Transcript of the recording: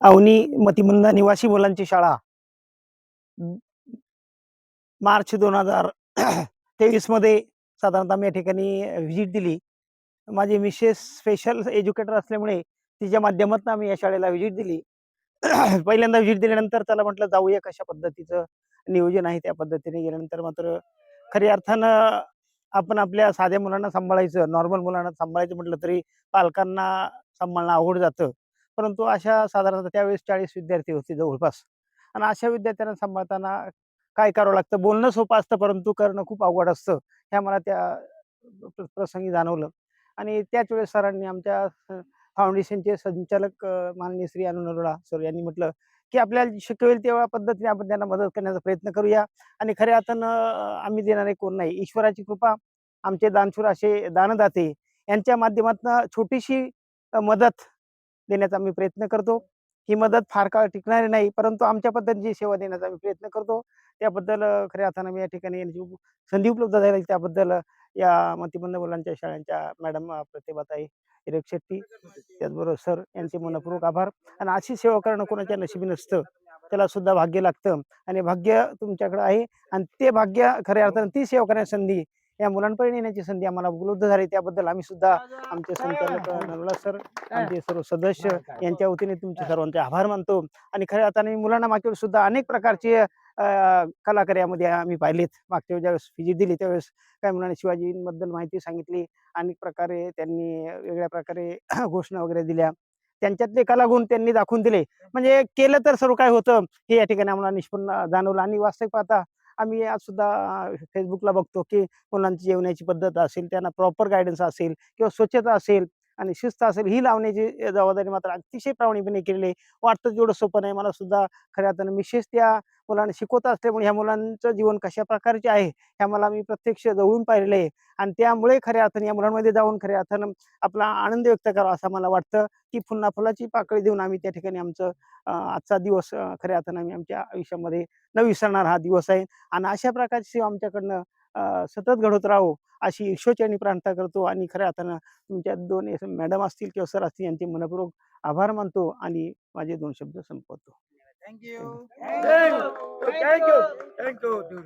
अवनी मतिमंद निवासी मुलांची शाळा. मार्च दोन हजार तेवीसमध्ये साधारणतः मी या ठिकाणी व्हिजिट दिली. माझी मिसेस स्पेशल एज्युकेटर असल्यामुळे तिच्या माध्यमातून आम्ही या शाळेला व्हिजिट दिली. पहिल्यांदा व्हिजिट दिल्यानंतर त्याला म्हटलं जाऊया कशा पद्धतीचं नियोजन आहे त्या पद्धतीने. गेल्यानंतर मात्र खऱ्या अर्थानं आपण आपल्या साध्या मुलांना सांभाळायचं नॉर्मल मुलांना सांभाळायचं म्हटलं तरी पालकांना सांभाळणं अवघड जातं. परंतु अशा साधारणतः त्यावेळेस चाळीस विद्यार्थी होते जवळपास. आणि अशा विद्यार्थ्यांना सांभाळताना काय करावं लागतं? बोलणं सोपं असतं परंतु करणं खूप अवघड असतं ह्या मला त्या प्रसंगी जाणवलं. आणि त्याच वेळेस सरांनी आमच्या फाउंडेशनचे संचालक माननीय श्री अनुनरोडा सर यांनी म्हटलं की आपल्याला शक्य होईल तेव्हा पद्धतीने आपण त्यांना मदत करण्याचा प्रयत्न करूया. आणि खऱ्या अर्थानं आम्ही देणारे कोण नाही. ईश्वराची कृपा आमचे दानशूर असे दानदाते यांच्या माध्यमातून छोटीशी मदत देण्याचा आम्ही प्रयत्न करतो. ही मदत फार काळ टिकणारी नाही परंतु आमच्या पद्धतीची सेवा देण्याचा आम्ही प्रयत्न करतो. त्याबद्दल खऱ्या अर्थानं मी या ठिकाणी यांची उप- संधी उपलब्ध झाली त्याबद्दल या मतिबंध मुलांच्या शाळांच्या मॅडम प्रतिभाताई हिरक शेट्टी त्याचबरोबर सर यांचे मनपूर्वक आभार. आणि अशी सेवा करणं कोणाच्या नशिबी नसतं. त्याला सुद्धा भाग्य लागतं. आणि भाग्य तुमच्याकडे आहे. आणि ते भाग्य खऱ्या अर्थानं ती सेवा करण्याची संधी या मुलांपर्यंत येण्याची संधी आम्हाला उपलब्ध झाली. त्याबद्दल आम्ही सुद्धा आमचे संचालक नरोला सर आमचे सर्व सदस्य यांच्या वतीने तुमचे सर्वांचे आभार मानतो. आणि खऱ्या अर्थाने मी मुलांना मागच्या सुद्धा अनेक प्रकारचे कलाकार यामध्ये आम्ही पाहिलेत. मागच्या वेळेस ज्यावेळेस फिजिट दिली त्यावेळेस काही मुलांनी शिवाजींबद्दल माहिती सांगितली. अनेक प्रकारे त्यांनी वेगळ्या प्रकारे घोषणा वगैरे दिल्या. त्यांच्यातले कलागुण त्यांनी दाखवून दिले. म्हणजे केलं तर सर्व काय होतं हे या ठिकाणी आम्हाला निष्पन्न जाणवलं. आणि वास्तविक पाहता आम्ही आज सुद्धा फेसबुकला बघतो की मुलांची जेवण्याची पद्धत असेल त्यांना प्रॉपर गायडन्स असेल किंवा स्वच्छता असेल आणि शिस्त असेल ही लावण्याची जबाबदारी मात्र अतिशय प्रामाणिकपणे केलेली आहे. वाटतं जेवढं सोपं नाही. मला सुद्धा खऱ्या अर्थानं विशेष त्या मुलांना शिकवत असल्यामुळे ह्या मुलांचं जीवन कशा प्रकारचे आहे ह्या मला मी प्रत्यक्ष जवळून पाहिलेलं आहे. आणि त्यामुळे खऱ्या अर्थाने या मुलांमध्ये जाऊन खऱ्या अर्थानं आपला आनंद व्यक्त करावा असं मला वाटतं की पुन्हा फुलाची पाकळी देऊन आम्ही त्या ठिकाणी आमचं आजचा दिवस खऱ्या अर्थानं आम्ही आमच्या आयुष्यामध्ये न विसरणार हा दिवस आहे. आणि अशा प्रकारची सेवा आमच्याकडनं सतत घडत राहो अशी ईश्वरचरणी प्रार्थना करतो. आणि खऱ्या अर्थानं तुमच्या दोन मॅडम असतील किंवा सर असतील यांचे मनपूर्वक आभार मानतो आणि माझे दोन शब्द संपवतो. Thank you. Thank you.